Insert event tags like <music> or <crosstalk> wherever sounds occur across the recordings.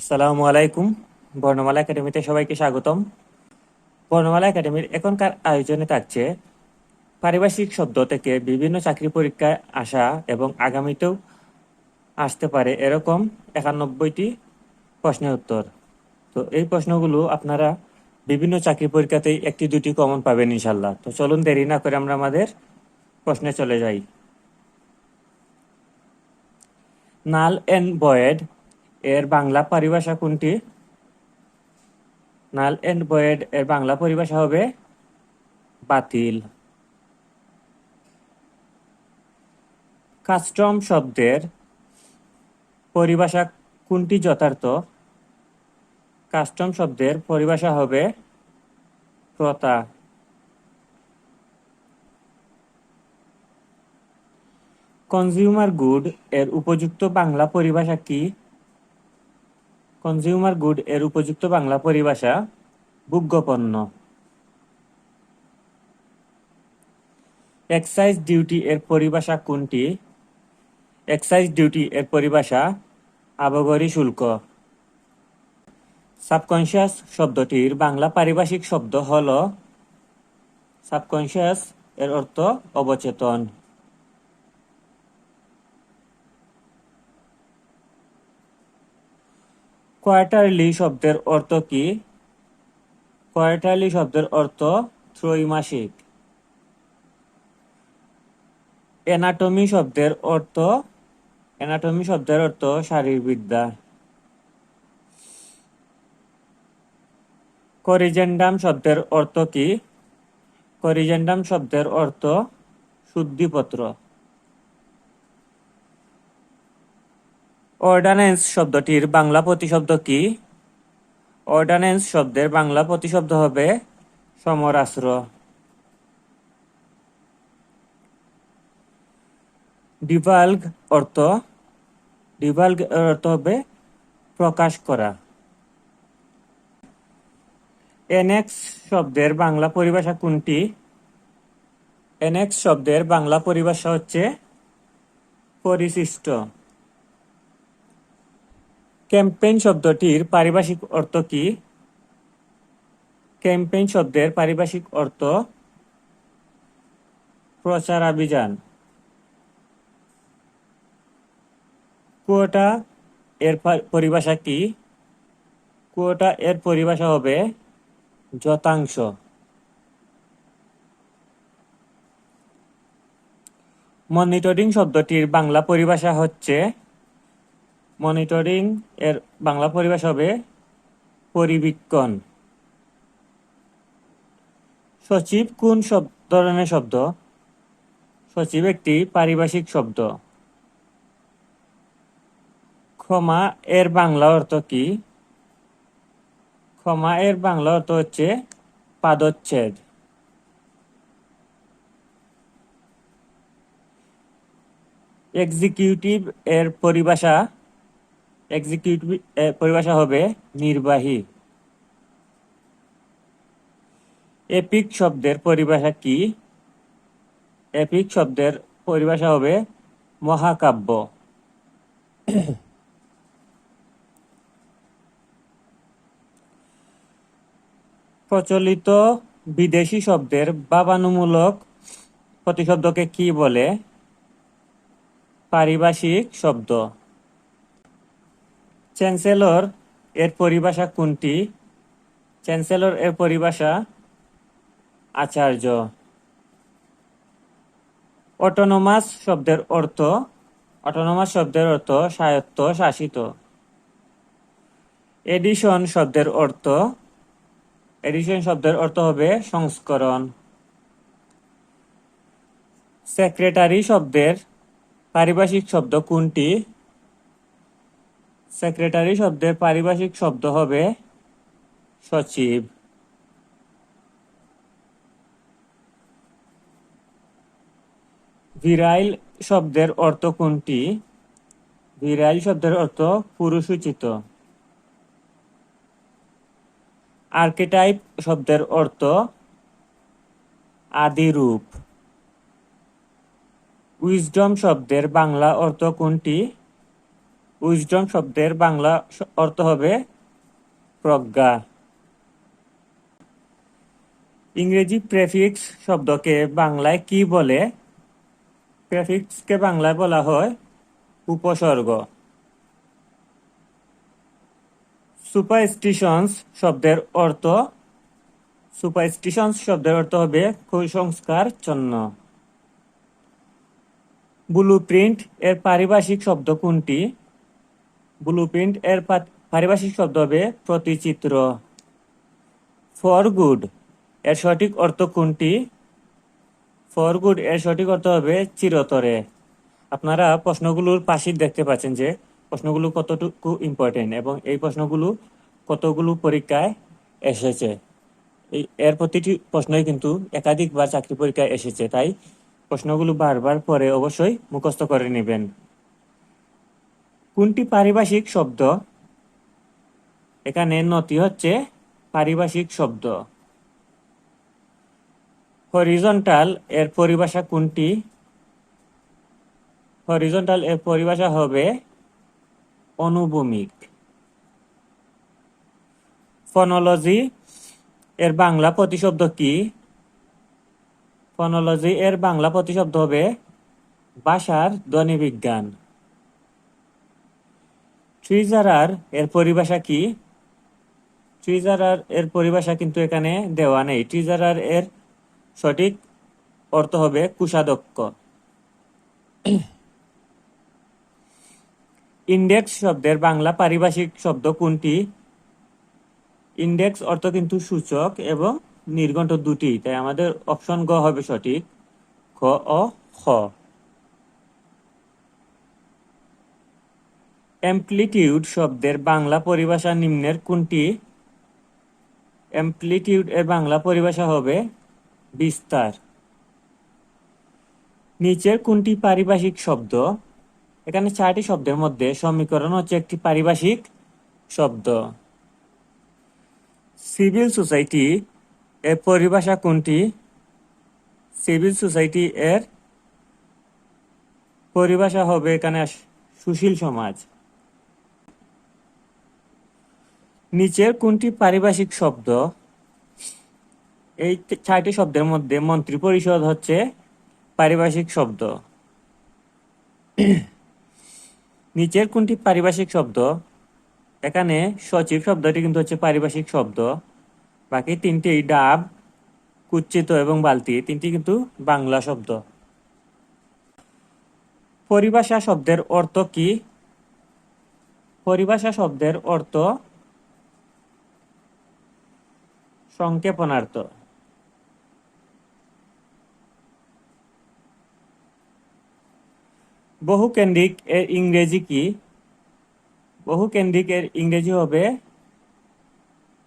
আসসালামু আলাইকুম। বর্ণমালা একাডেমিতে সবাইকে স্বাগতম। বর্ণমালা একাডেমির এখনকার আয়োজনে থাকছে পারিভাষিক শব্দ থেকে বিভিন্ন চাকরি পরীক্ষায় আসা এবং আগামীতেও আসতে পারে এরকম একানব্বইটি প্রশ্নের উত্তর। তো এই প্রশ্নগুলো আপনারা বিভিন্ন চাকরি পরীক্ষাতেই একটি, দুটি কমন পাবেন ইনশাল্লাহ তো চলুন দেরি না করে আমরা আমাদের প্রশ্নে চলে যাই। নাল এন্ড বয়েড এর বাংলা পরিভাষা কোনটি? নাল এন্ড বয়েড এর বাংলা পরিভাষা হবে বাতিল। কাস্টম শব্দের পরিভাষা কোনটি যথার্থ? কাস্টম শব্দের পরিভাষা হবে প্রতা কনজিউমার গুড এর উপযুক্ত বাংলা পরিভাষা কি? কনজিউমার গুড এর উপযুক্ত বাংলা পরিভাষা ভোগ্যপণ্য এক্সাইজ ডিউটি এর পরিভাষা কোনটি? এক্সাইজ ডিউটি এর পরিভাষা আবগারি শুল্ক। সাবকনশিয়াস শব্দটির বাংলা পারিভাষিক শব্দ হল সাবকনশিয়াস এর অর্থ অবচেতন। কোয়ার্টারলি শব্দের অর্থ কি? কোয়ার্টারলি শব্দের অর্থ ত্রৈমাসিক। এনাটমি শব্দের অর্থ এনাটমি শব্দের অর্থ শারীরবিদ্যা। করিজেন্ডাম শব্দের অর্থ কি? করিজেন্ডাম শব্দের অর্থ শুদ্ধিপত্র। অর্ডানেন্স শব্দটির বাংলা প্রতিশব্দ কি? অর্ডানেন্স শব্দের বাংলা প্রতিশব্দ হবে সমরাস্ত্র ডিভাল্গ অর্থ ডিভাল্গ অর্থ হবে প্রকাশ করা। এনএক্স শব্দের বাংলা পরিভাষা কোনটি? এনএক্স শব্দের বাংলা পরিভাষা হচ্ছে পরিশিষ্ট। ক্যাম্পেইন শব্দটির পারিভাষিক অর্থ কি? ক্যাম্পেইন শব্দের পারিভাষিক অর্থ প্রচারাভিযান। কুয়োটা এর পরিভাষা কি? কুয়োটা এর পরিভাষা হবে যথাংশ। মনিটরিং শব্দটির বাংলা পরিভাষা হচ্ছে মনিটরিং এর বাংলা পরিভাষা হবে পরিবীক্ষণ। সচিব কোন সব, ধরনের শব্দ? সচিব একটি পারিভাষিক শব্দ। ক্ষমা এর বাংলা অর্থ কি? ক্ষমা এর বাংলা অর্থ হচ্ছে পাদচ্ছেদ। এক্সিকিউটিভ এর পরিভাষা এক্সিকিউটিভ পরিভাষা হবে নির্বাহী। এপিক শব্দের পরিভাষা কি? এপিক শব্দের পরিভাষা হবে মহাকাব্য। প্রচলিত বিদেশি শব্দের বাবানুমূলক প্রতিশব্দকে কি বলে? পারিভাষিক শব্দ। চ্যান্সেলর এর পরিভাষা কোনটি? চ্যান্সেলর এর পরিভাষা আচার্য। অটোনোমাস শব্দের অর্থ, অটোনোমাস শব্দের অর্থ স্বায়ত্ত, শাসিত। এডিশন শব্দের অর্থ, এডিশন শব্দের অর্থ হবে সংস্করণ। সেক্রেটারি শব্দের পারিভাষিক শব্দ কোনটি? সেক্রেটারি শব্দের পারিভাষিক শব্দ হবে সচিব। ভিরাইল শব্দের অর্থ কোনটি? ভিরাইল শব্দের অর্থ পুরুষোচিত। আর্কেটাইপ শব্দের অর্থ আদিরূপ। উইজডম শব্দের বাংলা অর্থ কোনটি? উইজডম শব্দের বাংলা অর্থ হবে প্রজ্ঞা। ইংরেজি প্রেফিক্স শব্দকে বাংলায় কি বলে? প্রেফিক্সকে বাংলায় বলা হয় উপসর্গ। সুপারস্টিশনস শব্দের অর্থ সুপারস্টিশনস শব্দের অর্থ হবে কুসংস্কার জন্য ব্লুপ্রিন্ট এর পারিভাষিক শব্দ কোনটি? ব্লুপ্রিন্ট এর পারিভাষিক শব্দ হবে প্রতিচিত্র। ফর গুড এর সঠিক অর্থ কোনটি? ফর গুড এর সঠিক অর্থ হবে চিরতরে। আপনারা প্রশ্নগুলোর পাশে দেখতে পাচ্ছেন যে প্রশ্নগুলো কতটুকু ইম্পর্টেন্ট এবং এই প্রশ্নগুলো কতগুলো পরীক্ষায় এসেছে। এই এর প্রতিটি প্রশ্নই কিন্তু একাধিকবার চাকরি পরীক্ষায় এসেছে, তাই প্রশ্নগুলো বারবার পরে অবশ্যই মুখস্থ করে নেবেন। কোনটি পারিভাষিক শব্দ? এখানে নতি হচ্ছে পারিভাষিক শব্দ। হরিজন্টাল এর পরিভাষা কোনটি? হরিজন্টাল এর পরিভাষা হবে অনুভূমিক। ফনোলজি এর বাংলা প্রতিশব্দ কি? ফনোলজি এর বাংলা প্রতিশব্দ হবে ভাষার ধ্বনিবিজ্ঞান। ট্রিজারার এর পরিভাষা কি? ট্রিজারার এর পরিভাষা কিন্তু এখানে দেওয়া নেই। ট্রিজারার এর সঠিক অর্থ হবে কুষাধ্যক্ষ। ইন্ডেক্স শব্দের বাংলা পারিভাষিক শব্দ কোনটি? ইন্ডেক্স অর্থ কিন্তু সূচক এবং নির্ঘণ্ট দুটি, তাই আমাদের অপশন গ হবে সঠিক। খ, অ, খ। অ্যাম্প্লিটিউড শব্দের বাংলা পরিভাষা নিম্নের কোনটি? অ্যাম্প্লিটিউড এর বাংলা পরিভাষা হবে বিস্তার। নিচের কোনটি পারিভাষিক শব্দ? এখানে চারটি শব্দের মধ্যে সমীকরণ হচ্ছে একটি পারিভাষিক শব্দ। সিভিল সোসাইটি এর পরিভাষা কোনটি? সিভিল সোসাইটি এর পরিভাষা হবে এখানে সুশীল সমাজ। নিচের কোনটি পারিভাষিক শব্দ? এই চারটি শব্দের মধ্যে মন্ত্রী পরিষদ হচ্ছে পারিভাষিক শব্দ। <clears throat> নিচের কোনটি পারিভাষিক শব্দ? এখানে সচিব শব্দটি কিন্তু হচ্ছে পারিভাষিক শব্দ। বাকি তিনটি ডাব, কুচ্ছিত এবং বালতি তিনটি কিন্তু বাংলা শব্দ। পরিভাষা শব্দের অর্থ কি? পরিভাষা শব্দের অর্থ সংক্ষেপণার্থ বহুকেন্দ্রিক এর ইংরেজি কি? বহুকেন্দ্রিক এর ইংরেজি হবে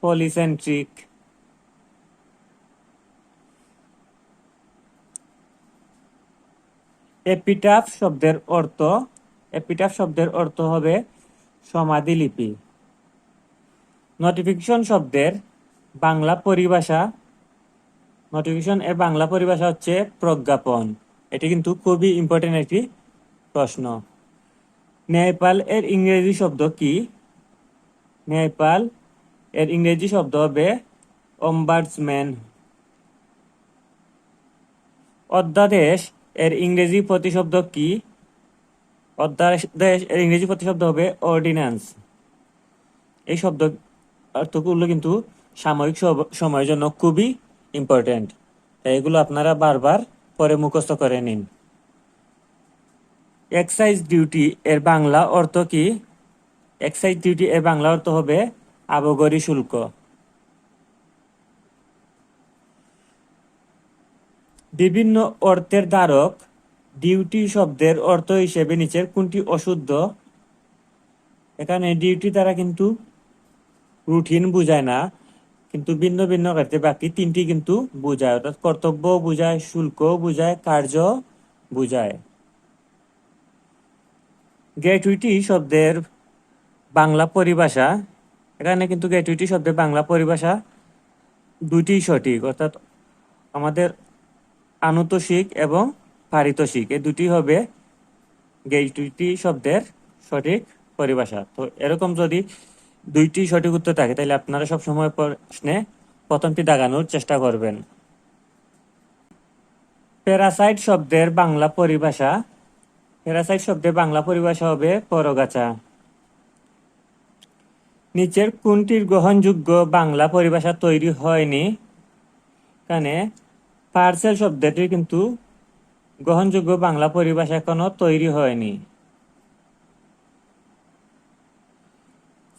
পলিসেন্ট্রিক এপিটাফ শব্দের অর্থ, এপিটাফ শব্দের অর্থ হবে সমাধিলিপি। নোটিফিকেশন শব্দের বাংলা পরিভাষা নোটিফিকেশন এর বাংলা পরিভাষা হচ্ছে প্রজ্ঞাপন। এটি কিন্তু খুবই ইম্পর্টেন্ট একটি প্রশ্ন। ন্যায়পাল এর ইংরেজি শব্দ কি? ন্যায়পাল এর ইংরেজি শব্দ হবে অম্বার্সম্যান অধ্যাদেশ এর ইংরেজি প্রতিশব্দ কি? অধ্যাদেশ এর ইংরেজি প্রতিশব্দ হবে অর্ডিন্যান্স এই শব্দ অর্থগুলো কিন্তু সাময়িক সময়ের জন্য খুবই ইম্পর্টেন্ট এগুলো আপনারা বারবার পরে মুখস্থ করে নিন। এক্সাইজ ডিউটি এর বাংলা অর্থ কি? এক্সাইজ ডিউটি এর বাংলা অর্থ হবে আবগরি শুল্ক। বিভিন্ন অর্থের ধারক ডিউটি শব্দের অর্থ হিসেবে নিচের কোনটি অশুদ্ধ? এখানে ডিউটি দ্বারা কিন্তু রুটিন বুঝায় না। কিন্তু ভিন্ন ভিন্ন ক্ষেত্রে বাকি তিনটি কিন্তু বুঝায়। অর্থাৎ কর্তব্য বুঝায়, শুল্ক বুঝায়, কার্য বুঝায়। গ্র্যাচুইটি শব্দের বাংলা পরিভাষা। এখানে কিন্তু গ্র্যাচুইটি শব্দের বাংলা পরিভাষা দুটি সঠিক। অর্থাৎ আমাদের আনুতোষিক এবং পারিতোষিক, এই দুটি হবে গ্র্যাচুইটি শব্দের সঠিক পরিভাষা। তো এরকম যদি দুইটি সঠিক উত্তর থাকে। তাহলে আপনারা সবসময় প্রশ্নে প্রথমটি দাগানোর চেষ্টা করবেন। প্যারাসাইট শব্দের বাংলা পরিভাষা। প্যারাসাইট শব্দের বাংলা পরিভাষা হবে পরগাছা। নিচের কোনটির গ্রহণযোগ্য বাংলা পরিভাষা তৈরি হয়নি? এখানে পার্সেল শব্দটি কিন্তু গ্রহণযোগ্য বাংলা পরিভাষা এখনও তৈরি হয়নি।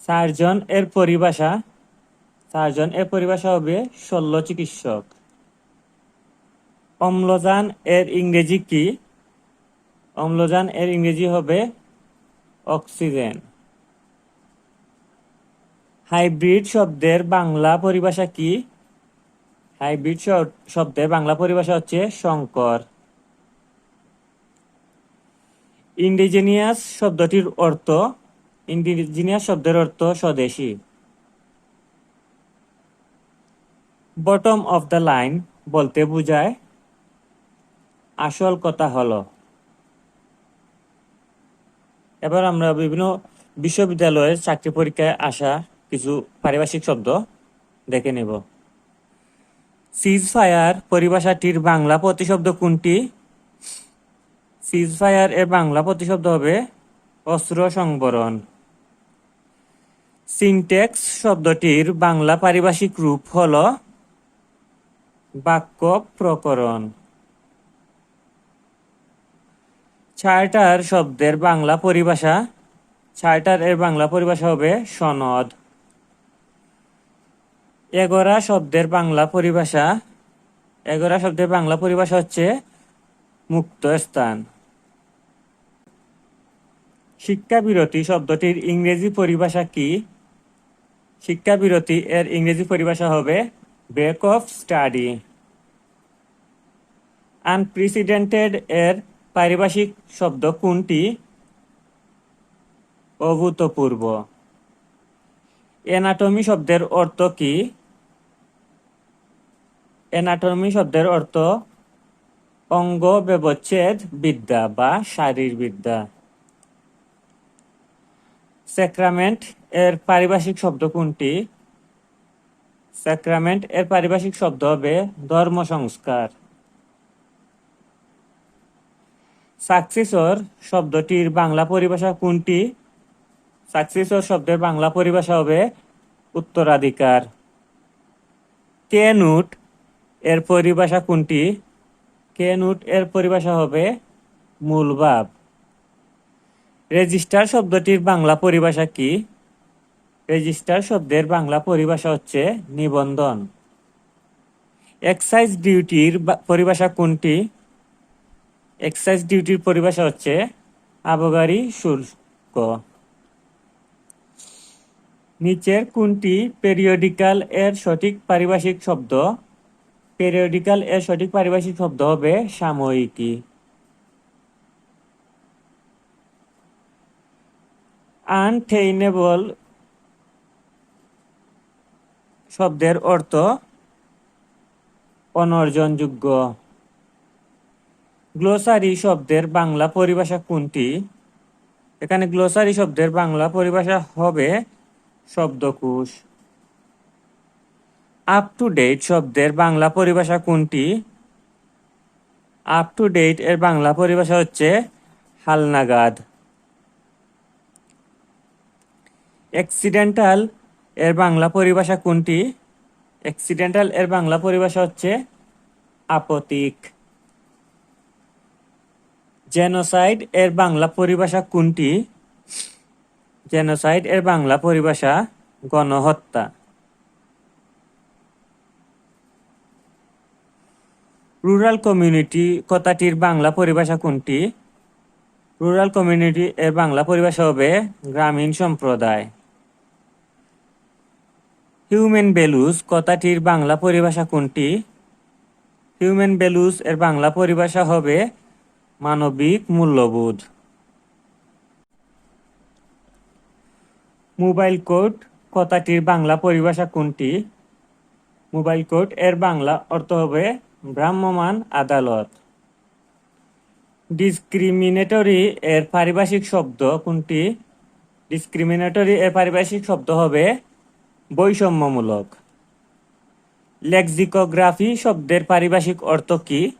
সার্জন এর পরিভাষা সার্জন এর পরিভাষা হবে শল্য চিকিৎসক। অম্লজান এর ইংরেজি কি? অম্লজান এর ইংরেজি হবে অক্সিজেন। হাইব্রিড শব্দের বাংলা পরিভাষা কি? হাইব্রিড শব্দের বাংলা পরিভাষা হচ্ছে সংকর ইন্ডিজেনিয়াস শব্দটির অর্থ ইন্ডিজিনিয়াস শব্দের অর্থ স্বদেশী। বটম অফ দ্য লাইন বলতে বোঝায়, আসল কথা হলো। এবার আমরা বিভিন্ন বিশ্ববিদ্যালয়ের চাকরি পরীক্ষায় আসা কিছু পারিভাষিক শব্দ দেখে নেব। সিজ ফায়ার পরিভাষাটির বাংলা প্রতিশব্দ কোনটি? সিজ ফায়ার এর বাংলা প্রতিশব্দ হবে অস্ত্র সংবরণ। সিনটেক্স শব্দটির বাংলা পারিভাষিক রূপ হল বাক্য প্রকরণ। চার্টার শব্দের বাংলা পরিভাষা, চার্টার এর বাংলা পরিভাষা হবে সনদ। এগোরা শব্দের বাংলা পরিভাষা, এগোরা শব্দের বাংলা পরিভাষা হচ্ছে মুক্ত স্থান। শিক্ষা বিরতি শব্দটির ইংরেজি পরিভাষা কি? শিক্ষা বিরতি এর ইংরেজি পরিভাষা হবে ব্রেক অফ স্টাডি আনপ্রেসিডেন্টেড এর পারিভাষিক শব্দ কোনটি? অভূতপূর্ব। এনাটমি শব্দের অর্থ কি? এনাটমি শব্দের অর্থ অঙ্গ ব্যবচ্ছেদ বিদ্যা বা শারীরবিদ্যা। স্যাক্রামেন্ট এর পারিভাষিক শব্দ কোনটি? স্যাক্রামেন্ট এর পারিভাষিক শব্দ হবে ধর্ম সংস্কার। সাকসেসর শব্দটির বাংলা পরিভাষা কোনটি? সাকসেসর শব্দের বাংলা পরিভাষা হবে উত্তরাধিকার। কেনুট এর পরিভাষা কোনটি? কেনুট এর পরিভাষা হবে মূল ভাব। রেজিস্টার শব্দটির বাংলা পরিভাষা কি? রেজিস্টার শব্দের বাংলা পরিভাষা হচ্ছে নিবন্ধন। এক্সাইজ ডিউটির পরিভাষা কোনটি? এক্সাইজ ডিউটির পরিভাষা হচ্ছে আবগারি শুল্ক। নিচের কোনটি পেরিয়ডিক্যাল এর সঠিক পারিভাষিক শব্দ? পেরিয়ডিক্যাল এর সঠিক পারিভাষিক শব্দ হবে সাময়িকী। আনটেইনেবল শব্দের অর্থ অনর্জনযোগ্য। গ্লোসারি শব্দের বাংলা পরিভাষা কোনটি? এখানে গ্লোসারি শব্দের বাংলা পরিভাষা হবে শব্দকোষ। আপ টু ডেট শব্দের বাংলা পরিভাষা কোনটি? আপ টু ডেট এর বাংলা পরিভাষা হচ্ছে হালনাগাদ। অ্যাক্সিডেন্টাল এর বাংলা পরিভাষা কোনটি? অ্যাক্সিডেন্টাল এর বাংলা পরিভাষা হচ্ছে আপতিক জেনোসাইড এর বাংলা পরিভাষা কোনটি? জেনোসাইড এর বাংলা পরিভাষা গণহত্যা। রুরাল কমিউনিটি কথাটির বাংলা পরিভাষা কোনটি? রুরাল কমিউনিটি এর বাংলা পরিভাষা হবে গ্রামীণ সম্প্রদায়। হিউম্যান ভ্যালুস কথাটির বাংলা পরিভাষা কোনটি? হিউম্যান ভ্যালুস এর বাংলা পরিভাষা হবে মানবিক মূল্যবোধ। মোবাইল কোড কথাটির বাংলা পরিভাষা কোনটি? মোবাইল কোড এর বাংলা অর্থ হবে ভ্রাম্যমাণ আদালত। ডিসক্রিমিনেটরি এর পারিভাষিক শব্দ কোনটি? ডিসক্রিমিনেটরি এর পারিভাষিক শব্দ হবে বৈষম্যমূলক। লেক্সিকোগ্রাফি শব্দের পারিভাষিক অর্থ কি?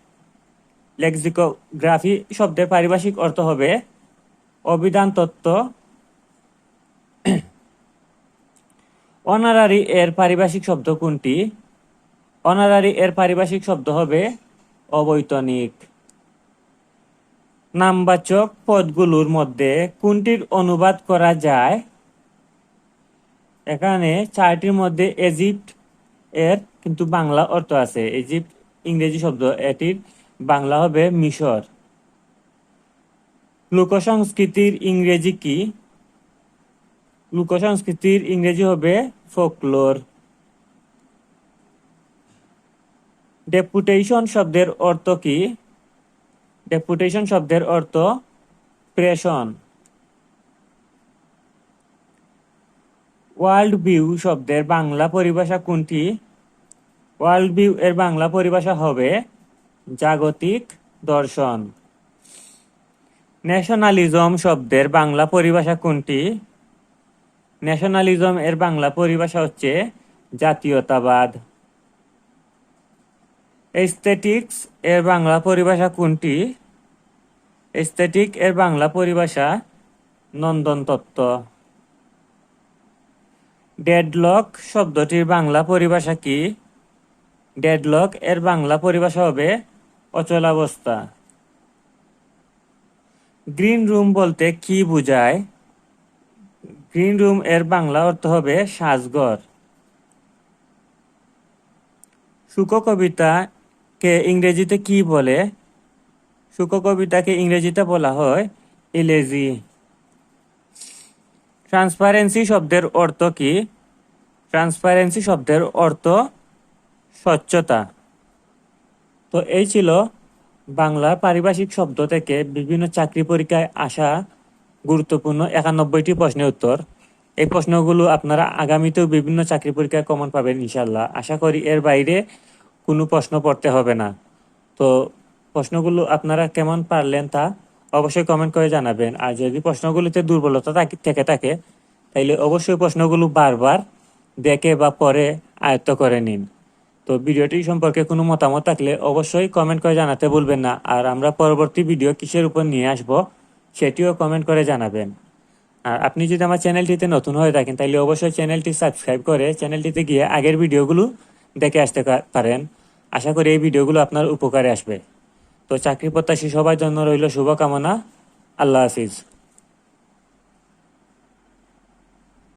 লেক্সিকোগ্রাফি শব্দের পারিভাষিক অর্থ হবে অভিধান তত্ত্ব। অনারারি এর পারিভাষিক শব্দ কোনটি? অনারারি এর পারিভাষিক শব্দ হবে অবৈতনিক। নামবাচক পদগুলোর মধ্যে কোনটির অনুবাদ করা যায়? এখানে চারটির মধ্যে ইজিপ্ট এর কিন্তু বাংলা অর্থ আছে। ইজিপ্ট ইংরেজি শব্দ, এটির বাংলা হবে মিশর। লোকসংস্কৃতির ইংরেজি কি? লোকসংস্কৃতির ইংরেজি হবে ফোকলোর। ডেপুটেশন শব্দের অর্থ কি? ডেপুটেশন শব্দের অর্থ প্রেষণ। ওয়ার্ল্ড ভিউ শব্দের বাংলা পরিভাষা কোনটি? ওয়ার্ল্ড ভিউ এর বাংলা পরিভাষা হবে জাগতিক দর্শন। ন্যাশনালিজম শব্দের বাংলা পরিভাষা কোনটি? ন্যাশনালিজম এর বাংলা পরিভাষা হচ্ছে জাতীয়তাবাদ। এস্থেটিক্স এর বাংলা পরিভাষা কোনটি? এস্থেটিক এর বাংলা পরিভাষা নন্দন তত্ত্ব ডেডলক শব্দটির বাংলা পরিভাষা কি? ডেডলক এর বাংলা পরিভাষা হবে অচলাবস্থা। গ্রিন রুম বলতে কি বোঝায়? গ্রিন রুম এর বাংলা অর্থ হবে সাজঘর। শুক কবিতাকে ইংরেজিতে কি বলে? শুক কবিতাকে ইংরেজিতে বলা হয় ইলেজি। ট্রান্সপারেন্সি শব্দের অর্থ কি? ট্রান্সপারেন্সি শব্দের অর্থ স্বচ্ছতা। তো এই ছিল বাংলা পারিভাষিক শব্দ থেকে বিভিন্ন চাকরি পরীক্ষায় আসা গুরুত্বপূর্ণ একানব্বইটি প্রশ্নের উত্তর। এই প্রশ্নগুলো আপনারা আগামীতেও বিভিন্ন চাকরি পরীক্ষায় কমন পাবেন ইনশাল্লাহ আশা করি এর বাইরে কোনো প্রশ্ন পড়তে হবে না। তো প্রশ্নগুলো আপনারা কেমন পারলেন তা অবশ্যই কমেন্ট করে জানাবেন। আর যদি প্রশ্নগুলিতে দুর্বলতা থেকে থাকে তাইলে অবশ্যই প্রশ্নগুলো বারবার দেখে বা পরে আয়ত্ত করে নিন। তো ভিডিওটি সম্পর্কে কোনো মতামত থাকলে অবশ্যই কমেন্ট করে জানাতে ভুলবেন না। আর আমরা পরবর্তী ভিডিও কিসের উপর নিয়ে আসব, সেটিও কমেন্ট করে জানাবেন। আর আপনি যদি আমার চ্যানেলটিতে নতুন হয়ে থাকেন তাহলে অবশ্যই চ্যানেলটি সাবস্ক্রাইব করে চ্যানেলটিতে গিয়ে আগের ভিডিওগুলো দেখে আসতে পারেন। আশা করি এই ভিডিওগুলো আপনার উপকারে আসবে। তো চাকরি প্রত্যাশী সবার জন্য রইল শুভকামনা। আল্লাহ হাফিজ।